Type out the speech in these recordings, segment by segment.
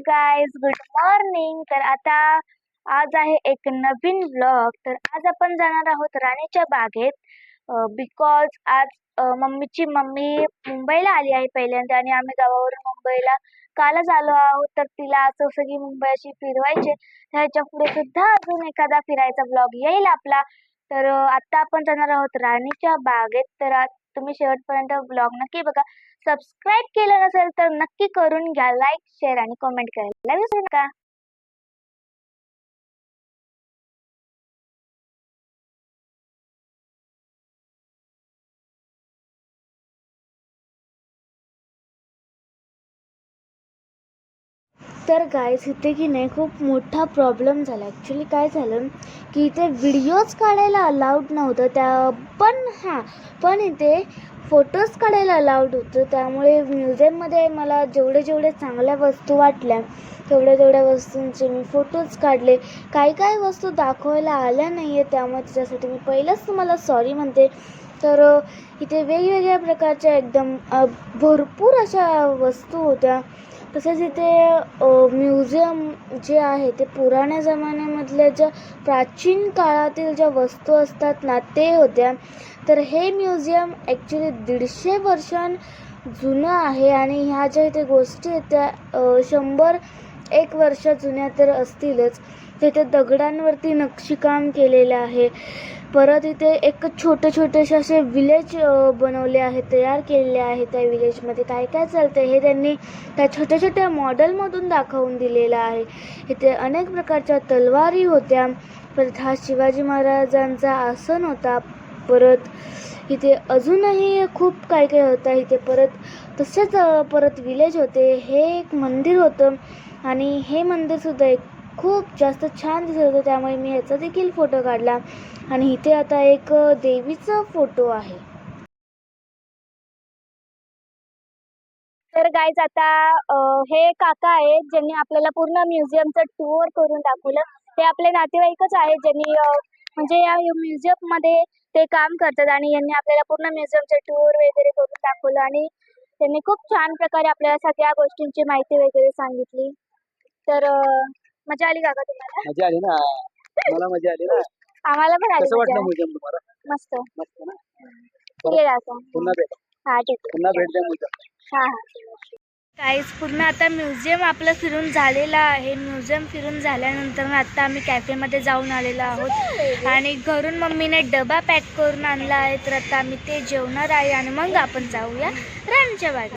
Guys good morning तर आता आज आहे एक नवीन ब्लॉग तर आज आपण जाणार आहोत राणीच्या बागेत बिकॉज आज मम्मीची मम्मी मुंबईला आली आहे पहिल्यांदा आणि आम्ही गावावरून मुंबईला कालच आलो आहोत. तर तिला असं सगळी मुंबई अशी फिरवायची. ह्याच्या पुढे सुद्धा अजून एखादा फिरायचा ब्लॉग येईल आपला. तर आत्ता आता आपण जाणार आहोत राणीच्या बागेत. तर आज तुम्ही शेवटपर्यंत ब्लॉग नक्की बघा. सबस्क्राईब केलं नसेल तर नक्की करून घ्या. लाईक शेअर आणि कमेंट करायला विसरू नका. तर गायस इथे की नाही खूप मोठा प्रॉब्लेम झाला. ॲक्च्युली काय झालं की इथे व्हिडिओज काढायला अलाउड नव्हतं. त्या पण हां पण इथे फोटोज काढायला अलाउड होतं. त्यामुळे म्युझियममध्ये मला जेवढे जेवढे चांगल्या वस्तू वाटल्या तेवढ्या तेवढ्या वस्तूंचे मी फोटोज काढले. काही काही वस्तू दाखवायला आल्या नाही आहे त्यामुळे त्याच्यासाठी मी पहिलंच तुम्हाला सॉरी म्हणते. तर इथे वेगवेगळ्या प्रकारच्या एकदम भरपूर अशा वस्तू होत्या. तसेच इथे म्युझियम जे आहे ते पुराण्या जमान्यामधल्या ज्या प्राचीन काळातील ज्या वस्तू असतात ना ते होत्या. तर हे म्युझियम ॲक्च्युली दीडशे वर्षां जुनं आहे आणि ह्या ज्या इथे गोष्टी आहेत त्या शंभर एक वर्ष जुन्या तर असतीलच. तिथे दगडांवरती नक्षीकाम केलेलं आहे. परत इथे एक छोटे छोटेसे असे विलेज बनवले आहेत तयार केलेले आहे त्या विलेजमध्ये काय काय चालतं हे त्यांनी त्या छोट्या छोट्या मॉडेलमधून दाखवून दिलेलं आहे. इथे अनेक प्रकारच्या तलवारी होत्या. परत हा शिवाजी महाराजांचा आसन होता. परत इथे अजूनही खूप काय काय होतं इथे. परत तसेच परत विलेज होते. हे एक मंदिर होतं आणि हे मंदिरसुद्धा एक खूप जास्त छान दिसत होतं. त्यामुळे मी ह्याचा देखील फोटो काढला. आणि इथे आता एक देवीचा फोटो आहे. तर गाईज आता हे काका आहेत ज्यांनी आपल्याला पूर्ण म्युझियमचं टूर करून दाखवलं. हे आपले नातेवाईकच आहेत ज्यांनी म्हणजे या म्युझियममध्ये ते काम करतात आणि यांनी आपल्याला पूर्ण म्युझियमचं टूर वगैरे करून दाखवलं आणि त्यांनी खूप छान प्रकारे आपल्याला सगळ्या गोष्टींची माहिती वगैरे सांगितली. तर मजा आली काका तुम्हाला? मजा आली ना. मला मजा आली ना. आम्हाला पण आली कसं मजा. वाटलं म्युझियम तुम्हाला? मस्त. मस्त ना? ठीक आहे काका पुन्हा भेट. हा ठीक आहे. पुन्हा भेट द्या म्युझियम हा काहीच पूर्ण आता म्युझियम आपलं फिरून झालेलं आहे. म्युझियम फिरून झाल्यानंतर ना आता आम्ही कॅफेमध्ये जाऊन आलेलो आहोत. आणि घरून मम्मीने डबा पॅक करून आणला आहे. तर आता आम्ही ते जेवणार आहे आणि मग आपण जाऊया राणीच्या बागेत.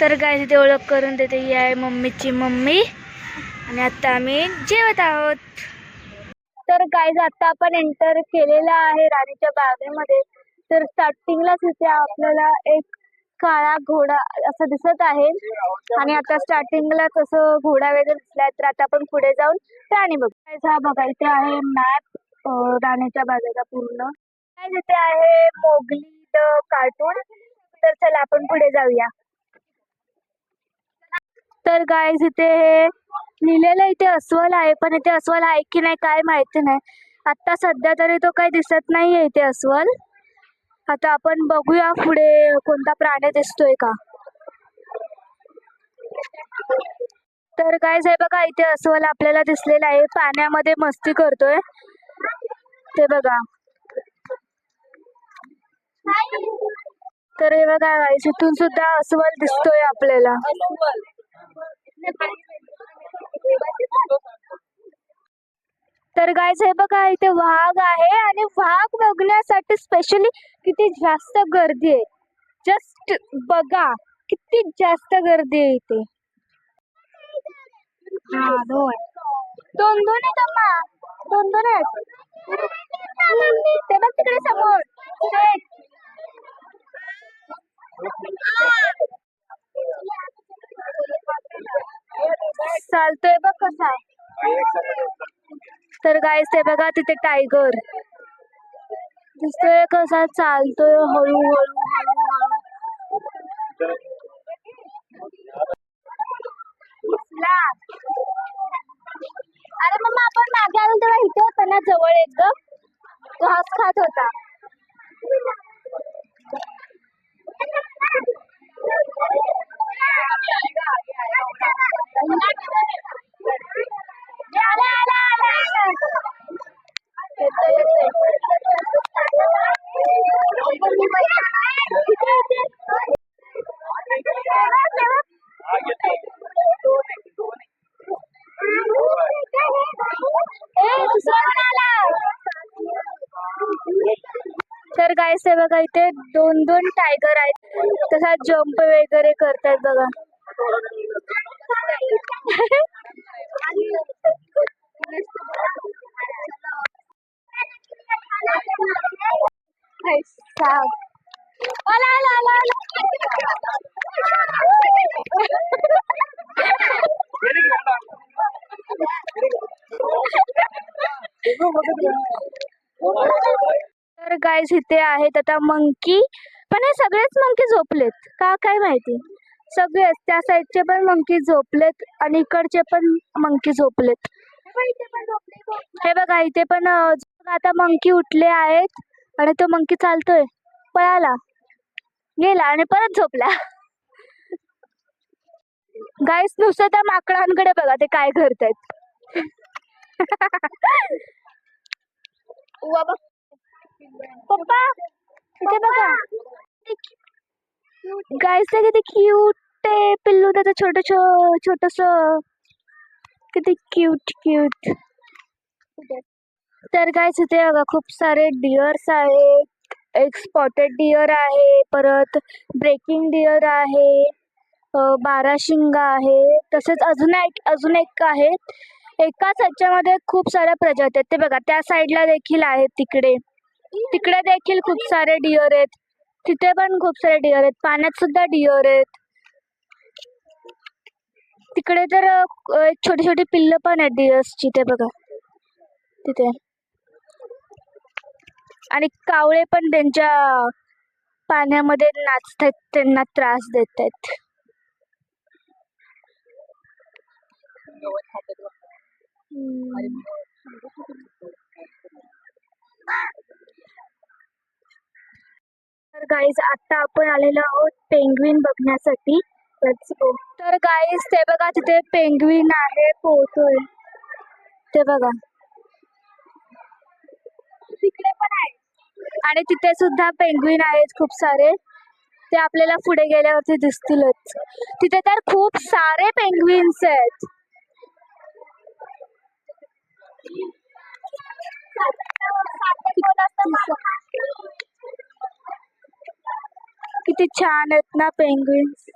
तर काय तिथे ओळख करून देते. ही आहे मम्मीची मम्मी. आणि आता आम्ही जेवत आहोत. तर काय आता आपण एंटर केलेला आहे राणीच्या बागेमध्ये. तर स्टार्टिंगलाच इथे आपल्याला एक काळा घोडा असं दिसत आहे. आणि आता स्टार्टिंगलाच असं घोडा वगैरे दिसलाय. तर आता आपण पुढे जाऊन राणी बघू. हा बघा इथे आहे मॅप राणीच्या बागेचा पूर्ण. काय इथे आहे मोगली द कार्टून तर चला आपण पुढे जाऊया. तर काय इथे हे लिहिलेलं इथे अस्वल आहे पण इथे अस्वल आहे की नाही काय माहिती नाही. आता सध्या तरी तो काही दिसत नाहीये इथे अस्वल. आता आपण बघूया पुढे कोणता प्राणी दिसतोय का. तर काय साहेब बघा इथे अस्वल आपल्याला दिसलेला आहे. पाण्यामध्ये मस्ती करतोय. ते बघा. तर हे बघा इथून सुद्धा अस्वल दिसतोय आपल्याला. तर गायज हे बघा इथे वाघ आहे आणि वाघ बघण्यासाठी स्पेशली किती जास्त गर्दी आहे. जस्ट बघा किती जास्त गर्दी आहे इथे. हा दोन. दोन दोन आहेत अम्मा. दोन दोन आहेत. ते बघ तिकडे समोर. चालतोय बघ कसा आहे. तर गायस ते बघा तिथे टायगर दिसतोय कसा चालतोय हळू हळू हळू अरे मग आपण मागे आलो तेव्हा इथे होता ना जवळ एकदम घास खात होता. गाईस हे बघा इथे दोन दोन टायगर आहेत तसा जम्प वगैरे करतायत बघा साप. गाईज इथे आहेत. आता मंकी पण हे सगळेच मंकी झोपलेत. का काय माहिती? सगळेच त्या साईडचे पण मंकी झोपलेत आणि इकडचे पण मंकी झोपलेत. हे बघा इथे पण आता मंकी उठले आहेत आणि तो मंकी चालतोय. पळाला. गेला आणि परत झोपला. गाईस नुसतं त्या माकडांकडे बघा ते काय करतायत पप्पा इथे बघा. गाईस किती क्यूट आहे. पिल्लू त्याचं छोट छोटस. किती क्यूट क्यूट तर गाईस इथे बघा खूप सारे डिअर्स आहेत. एक स्पॉटेड डिअर आहे. परत ब्रेकिंग डिअर आहे. बाराशिंगा आहे तसेच अजून एक अजून एक आहेत. एकाच ह्याच्यामध्ये खूप साऱ्या प्रजाती आहेत. ते बघा त्या साईडला देखील आहेत तिकडे. तिकडे देखील खूप सारे डिअर आहेत. तिथे पण खूप सारे डिअर आहेत. पाण्यात सुद्धा डिअर आहेत. तिकडे तर छोटी छोटी पिल्ल पण आहेत डिअर्सची ते बघा. तिथे. आणि कावळे पण त्यांच्या पाण्यामध्ये नाचतायत त्यांना त्रास देत आहेत तर गाईज आता आपण आलेलो आहोत पेंग्विन बघण्यासाठी. तर गाईज ते बघा तिथे पेंग्विन आहे पोहतोय. ते बघा. तिकडे पण आहे. आणि तिथे सुद्धा पेंग्विन आहेत खूप सारे. ते आपल्याला पुढे गेल्यावरती दिसतीलच. तिथे तर खूप सारे पेंग्विन्स आहेत. किती छान आहेत ना पेंग्विन्स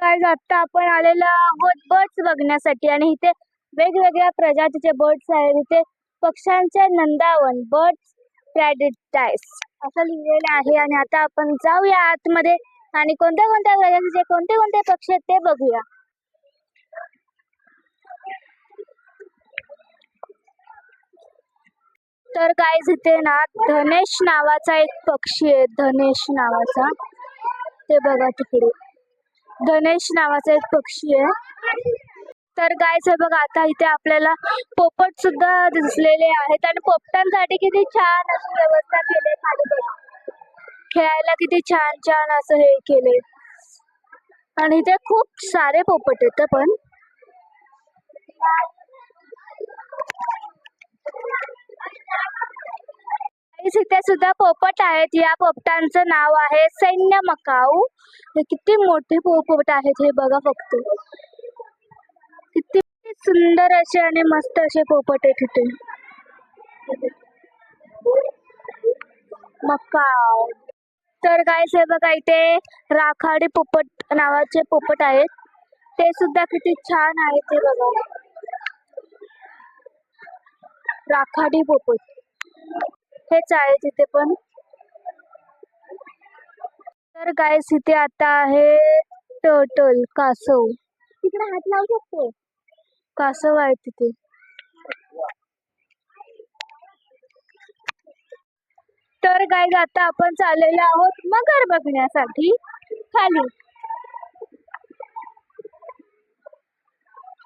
गाईज आता आपण आलेलो आहोत बर्ड्स बघण्यासाठी आणि इथे वेगवेगळ्या प्रजातीचे बर्ड्स आहेत इथे पक्ष्यांचे नंदावन बर्ड्स पॅरेडाईस असं लिहिलेलं आहे आणि आता आपण जाऊया आतमध्ये. आणि कोणत्या कोणत्या प्रजातीचे कोणते कोणते पक्षी आहेत ते बघूया. तर काय इथे ना धनेश नावाचा एक पक्षी आहे. धनेश नावाचा. ते बघा तिकडे. धनेश नावाचा एक पक्षी आहे. तर गायच बघा आता इथे आपल्याला पोपट सुद्धा दिसलेले आहेत. आणि पोपटांसाठी किती छान अशी व्यवस्था केली खाली बघा. खेळायला किती छान छान असं हे केले आणि इथे खूप सारे पोपट आहेत पण. इथे सुद्धा पोपट आहेत. या पोपटांचं नाव आहे सैन्य मकाऊ. हे किती मोठे पोपट आहेत हे बघा फक्त. किती सुंदर असे आणि मस्त असे पोपट आहेत तिथे मकाऊ. तर गाईस हे बघा इथे राखाडी पोपट नावाचे पोपट आहेत. ते सुद्धा किती छान आहेत ते बघा. राखाडी पोपट. हेच आहे तिथे पण. तर गाईस इथे आता आहे टर्टल कासव. तिकडे हात लावू शकतो. कासव आहे तिथे तर गाईज आता आपण चाललेलो आहोत मगर बघण्यासाठी. खाली.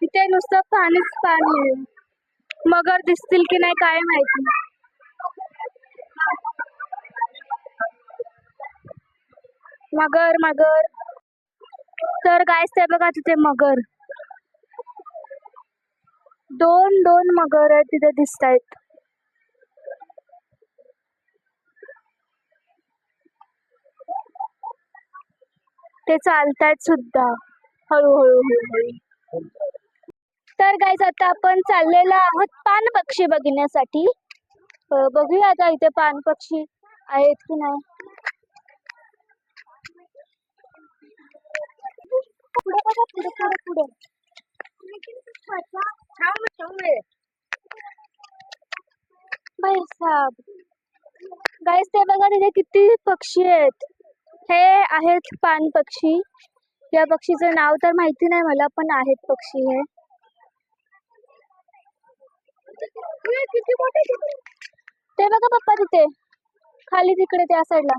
तिथे नुसतं पाणीच पाणी आहे. मगर दिसतील की नाही काय माहिती. मगर मगर. तर गायस ते बघा तिथे मगर. दोन दोन मगर आहेत तिथे दिसत आहेत ते चालतायत सुद्धा. हळूहळू हळूहळू. तर गाईज आता आपण चाललेलो आहोत पान पक्षी बघण्यासाठी. बघूया आता इथे पान पक्षी आहेत की नाही. पुढे बघा पुढे पुढे पुढे. साहेब ते बघा तिथे किती पक्षी आहेत. हे आहेत पान पक्षी. या पक्षीचं नाव तर माहिती नाही मला पण आहेत पक्षी हे. ते बघा पप्पा तिथे. खाली तिकडे त्या साईडला.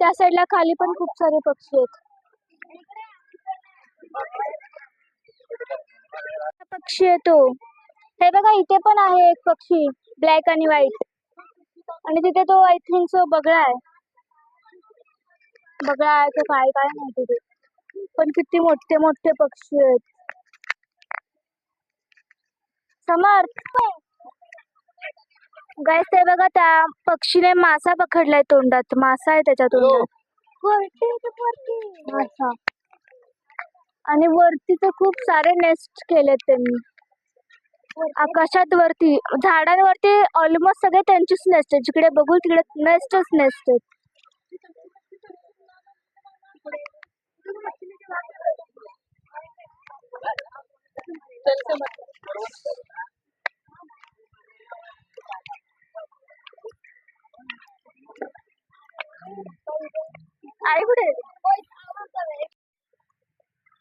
त्या साईडला खाली पण खूप सारे पक्षी आहेत. पक्षी आहे तो. हे बघा इथे पण आहे एक पक्षी ब्लॅक आणि व्हाईट. आणि तिथे तो आय थिंक सो बगळा आहे. बगळा आहे की काय काय माहिती ते. पण किती मोठे मोठे पक्षी आहेत. समर्थ गाईस ते बघा त्या पक्षीने मासा पकडलाय तोंडात. मासा आहे त्याच्या तोंडात. मासा. आणि वरती तर खूप सारे नेस्ट केलेत त्यांनी. आकाशात वरती झाडांवरती ऑलमोस्ट सगळे त्यांचीच नेस्ट आहे जिकडे बघू तिकडे नेस्टच नेस्ट आहेत. आई कुठे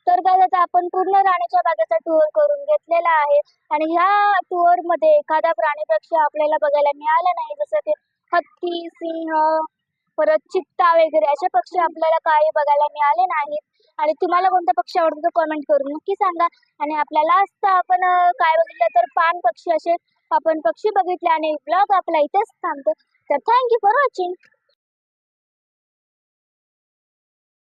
तर काय आता आपण पूर्ण राणीच्या बागेचा टूर करून घेतलेला आहे. आणि ह्या टूरमध्ये एखादा प्राणी पक्षी आपल्याला बघायला मिळाला नाही जसं की हत्ती सिंह परत चित्ता वगैरे असे पक्षी आपल्याला काही बघायला मिळाले नाहीत. आणि तुम्हाला कोणता पक्षी आवडतो तो कमेंट करून नक्की सांगा. आणि आपल्याला असतं आपण काय बघितलं तर पान पक्षी असे आपण पक्षी बघितले आणि ब्लॉग आपला इथेच थांबतो. तर थँक्यू फॉर वॉचिंग